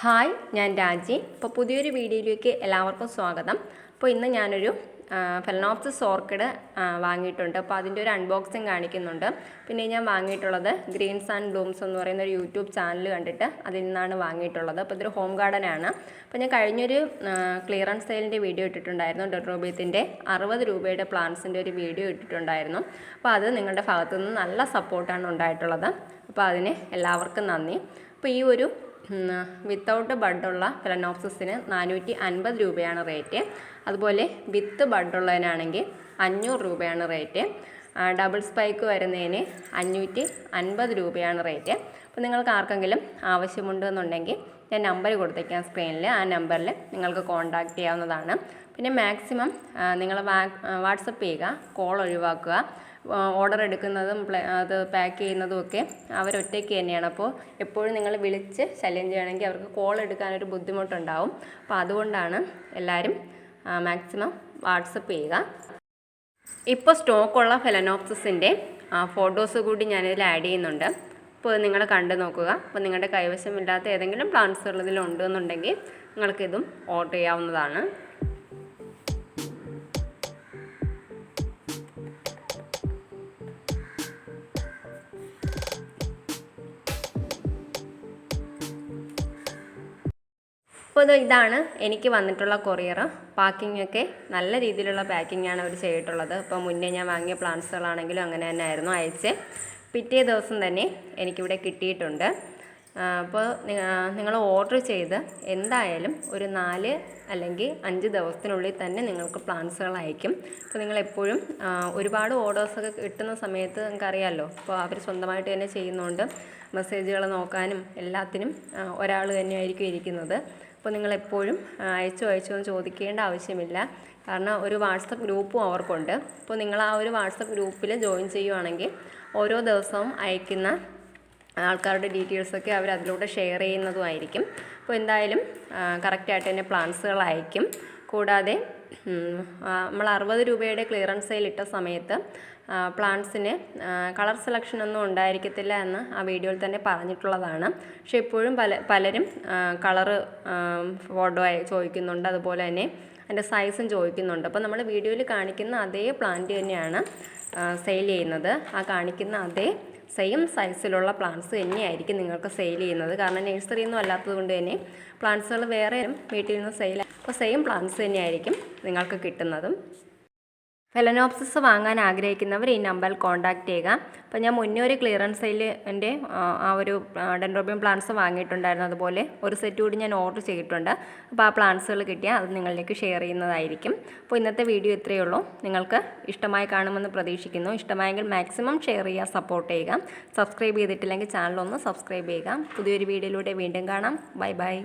Hi ഞാൻ രാജി. ഇപ്പോൾ പുതിയൊരു വീഡിയോയിലേക്ക് എല്ലാവർക്കും സ്വാഗതം. അപ്പോൾ ഇന്ന് ഞാനൊരു ഫെലനോപ്സിസ് ഓർക്കിഡ് വാങ്ങിയിട്ടുണ്ട്. അപ്പോൾ അതിന്റെ ഒരു അൺബോക്സിങ് കാണിക്കുന്നുണ്ട്. പിന്നെ ഞാൻ വാങ്ങിയിട്ടുള്ളത് ഗ്രീൻസ് ആൻഡ് ബ്ലൂംസ് എന്ന് പറയുന്ന ഒരു യൂട്യൂബ് ചാനൽ കണ്ടിട്ട് അതിൽ നിന്നാണ് വാങ്ങിയിട്ടുള്ളത്. അപ്പോൾ ഇതൊരു ഹോം ഗാർഡനാണ് അപ്പോൾ ഞാൻ കഴിഞ്ഞൊരു ക്ലിയറൻസ് സെയിലിന്റെ വീഡിയോ ഇട്ടിട്ടുണ്ടായിരുന്നു. ഡെട്രോബിയത്തിന്റെ അറുപത് രൂപയുടെ പ്ലാന്റ്സിന്റെ ഒരു വീഡിയോ ഇട്ടിട്ടുണ്ടായിരുന്നു. അപ്പോൾ അത് നിങ്ങളുടെ ഭാഗത്തു നിന്ന് നല്ല സപ്പോർട്ടാണ് ഉണ്ടായിട്ടുള്ളത്. അപ്പോൾ അതിന് എല്ലാവർക്കും നന്ദി. അപ്പോൾ ഈ ഒരു വിത്തൗട്ട് ബഡുള്ള ഫിലനോപ്സിസിന് നാനൂറ്റി അൻപത് രൂപയാണ് റേറ്റ് അതുപോലെ വിത്ത് ബഡുള്ളതിനാണെങ്കിൽ അഞ്ഞൂറ് രൂപയാണ് റേറ്റ് ഡബിൾ സ്പൈക്ക് വരുന്നതിന് അഞ്ഞൂറ്റി അൻപത് രൂപയാണ് റേറ്റ് അപ്പോൾ നിങ്ങൾക്ക് ആർക്കെങ്കിലും ആവശ്യമുണ്ടെന്നുണ്ടെങ്കിൽ ഞാൻ നമ്പർ കൊടുത്തേക്കാം സ്ക്രീനിൽ ആ നമ്പറിൽ നിങ്ങൾക്ക് കോൺടാക്റ്റ് ചെയ്യാവുന്നതാണ്. പിന്നെ മാക്സിമം നിങ്ങൾ വാട്സപ്പ് ചെയ്യുക കോൾ ഒഴിവാക്കുക. ഓർഡർ എടുക്കുന്നതും അത് പാക്ക് ചെയ്യുന്നതും ഒക്കെ അവരൊറ്റയ്ക്ക് തന്നെയാണ്. അപ്പോൾ എപ്പോഴും നിങ്ങൾ വിളിച്ച് ശല്യം ചെയ്യണമെങ്കിൽ അവർക്ക് കോൾ എടുക്കാനൊരു ബുദ്ധിമുട്ടുണ്ടാവും. അപ്പോൾ അതുകൊണ്ടാണ് എല്ലാവരും മാക്സിമം വാട്സപ്പ് ചെയ്യുക. ഇപ്പോൾ സ്റ്റോക്കുള്ള ഫെലനോപ്സിന്റെ ഫോട്ടോസ് കൂടി ഞാനിതിൽ ആഡ് ചെയ്യുന്നുണ്ട്. അപ്പോൾ നിങ്ങൾ കണ്ടു നോക്കുക. അപ്പോൾ നിങ്ങളുടെ കൈവശമില്ലാത്ത ഏതെങ്കിലും പ്ലാന്റ്സുകൾ ഇതിലുണ്ടെന്നുണ്ടെങ്കിൽ നിങ്ങൾക്കിതും ഓർഡർ ചെയ്യാവുന്നതാണ്. അപ്പോൾ ഇത് ഇതാണ് എനിക്ക് വന്നിട്ടുള്ള കൊറിയർ പാക്കിംഗ് ഒക്കെ നല്ല രീതിയിലുള്ള പാക്കിംഗ് ആണ് അവർ ചെയ്തിട്ടുള്ളത്. അപ്പോൾ മുന്നേ ഞാൻ വാങ്ങിയ പ്ലാന്റ്സുകളാണെങ്കിലും അങ്ങനെ തന്നെ ആയിരുന്നു അയച്ച്. പിറ്റേ ദിവസം തന്നെ എനിക്കിവിടെ കിട്ടിയിട്ടുണ്ട്. അപ്പോൾ നിങ്ങൾ ഓർഡർ ചെയ്ത് എന്തായാലും ഒരു നാല് അല്ലെങ്കിൽ അഞ്ച് ദിവസത്തിനുള്ളിൽ തന്നെ നിങ്ങൾക്ക് പ്ലാന്റ്സുകൾ അയക്കും. അപ്പോൾ നിങ്ങൾ എപ്പോഴും ഒരുപാട് ഓർഡേഴ്സൊക്കെ കിട്ടുന്ന സമയത്ത് നിങ്ങൾക്ക് അറിയാമല്ലോ അപ്പോൾ അവർ സ്വന്തമായിട്ട് തന്നെ ചെയ്യുന്നുണ്ട്. മെസ്സേജുകൾ നോക്കാനും എല്ലാത്തിനും ഒരാൾ തന്നെയായിരിക്കും ഇരിക്കുന്നത്. അപ്പോൾ നിങ്ങൾ എപ്പോഴും അയച്ചോ അയച്ചോ എന്ന് ചോദിക്കേണ്ട ആവശ്യമില്ല. കാരണം ഒരു വാട്സപ്പ് ഗ്രൂപ്പും അവർക്കുണ്ട്. അപ്പോൾ നിങ്ങൾ ആ ഒരു വാട്സപ്പ് ഗ്രൂപ്പിൽ ജോയിൻ ചെയ്യുവാണെങ്കിൽ ഓരോ ദിവസവും അയക്കുന്ന ആൾക്കാരുടെ ഡീറ്റെയിൽസൊക്കെ അവർ അതിലൂടെ ഷെയർ ചെയ്യുന്നതുമായിരിക്കും. അപ്പോൾ എന്തായാലും കറക്റ്റായിട്ട് തന്നെ പ്ലാൻസുകൾ അയക്കും കൂടാതെ നമ്മൾ അറുപത് രൂപയുടെ ക്ലിയറൻസ് സെയിൽ ഇട്ട സമയത്ത് പ്ലാന്റ്സിന് കളർ സെലക്ഷൻ ഒന്നും ഉണ്ടായിരിക്കത്തില്ല എന്ന് ആ വീഡിയോയിൽ തന്നെ പറഞ്ഞിട്ടുള്ളതാണ്. പക്ഷെ ഇപ്പോഴും പല പലരും കളറ് ഫോട്ടോ ചോദിക്കുന്നുണ്ട്. അതുപോലെ തന്നെ അതിന്റെ സൈസും ചോദിക്കുന്നുണ്ട്. അപ്പോൾ നമ്മൾ വീഡിയോയിൽ കാണിക്കുന്ന അതേ പ്ലാന്റ് തന്നെയാണ് സെയിൽ ചെയ്യുന്നത്. ആ കാണിക്കുന്ന അതേ സെയിം സൈസിലുള്ള പ്ലാന്റ്സ് തന്നെയായിരിക്കും നിങ്ങൾക്ക് സെയിൽ ചെയ്യുന്നത്. കാരണം നഴ്സറി ഒന്നും അല്ലാത്തത് കൊണ്ട് തന്നെ പ്ലാന്റ്സുകൾ വേറെ വീട്ടിൽ നിന്ന് സെയിൽ അപ്പോൾ സെയിം പ്ലാന്റ്സ് തന്നെയായിരിക്കും നിങ്ങൾക്ക് കിട്ടുന്നതും. ഫെലനോപ്സിസ് വാങ്ങാൻ ആഗ്രഹിക്കുന്നവർ ഈ നമ്പറിൽ കോൺടാക്റ്റ് ചെയ്യുക. അപ്പോൾ ഞാൻ മുന്നേ ഒരു ക്ലിയറൻസ് സെയിലിന്റെ ആ ഒരു ഡെൻഡ്രോബിയം പ്ലാന്റ്സ് വാങ്ങിയിട്ടുണ്ടായിരുന്നു. അതുപോലെ ഒരു സെറ്റ് കൂടി ഞാൻ ഓർഡർ ചെയ്തിട്ടുണ്ട്. അപ്പോൾ ആ പ്ലാന്റ്സുകൾ കിട്ടിയാൽ അത് നിങ്ങളിലേക്ക് ഷെയർ ചെയ്യുന്നതായിരിക്കും. അപ്പോൾ ഇന്നത്തെ വീഡിയോ ഇത്രയേ ഉള്ളൂ. നിങ്ങൾക്ക് ഇഷ്ടമായി കാണുമെന്ന് പ്രതീക്ഷിക്കുന്നു. ഇഷ്ടമായെങ്കിൽ മാക്സിമം ഷെയർ ചെയ്യുക സപ്പോർട്ട് ചെയ്യുക. സബ്സ്ക്രൈബ് ചെയ്തിട്ടില്ലെങ്കിൽ ചാനലൊന്ന് സബ്സ്ക്രൈബ് ചെയ്യുക. പുതിയൊരു വീഡിയോയിലൂടെ വീണ്ടും കാണാം. Bye bye